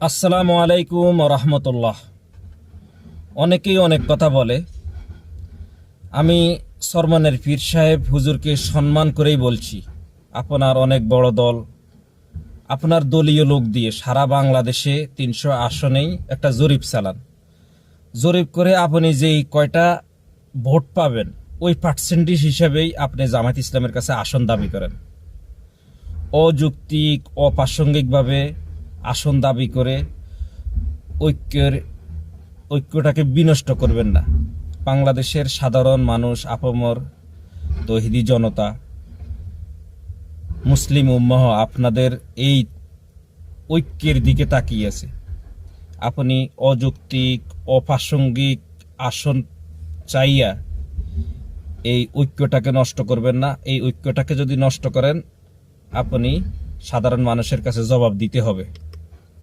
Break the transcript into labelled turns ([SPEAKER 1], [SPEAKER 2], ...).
[SPEAKER 1] আসসালামু আলাইকুম রহমতুল্লাহ। অনেকেই অনেক কথা বলে। আমি সরমানের পীর সাহেব হুজুরকে সম্মান করেই বলছি, আপনার অনেক বড় দল, আপনার দলীয় লোক দিয়ে সারা বাংলাদেশে তিনশো আসনেই একটা জরিপ চালান। জরিপ করে আপনি যেই কয়টা ভোট পাবেন, ওই পার্সেন্টেজ হিসাবেই আপনি জামাত ইসলামের কাছে আসন দাবি করেন। অযৌক্তিক, অপ্রাসঙ্গিকভাবে আসন দাবি করে ঐক্যের, ঐক্যটাকে বিনষ্ট করবেন না। বাংলাদেশের সাধারণ মানুষ, আপমর তহিদি জনতা, মুসলিম উম্মাহ আপনাদের এই ঐক্যের দিকে তাকিয়ে আছে। আপনি অযৌক্তিক, অপ্রাসঙ্গিক আসন চাইয়া এই ঐক্যটাকে নষ্ট করবেন না। এই ঐক্যটাকে যদি নষ্ট করেন, আপনি সাধারণ মানুষের কাছে জবাব দিতে হবে।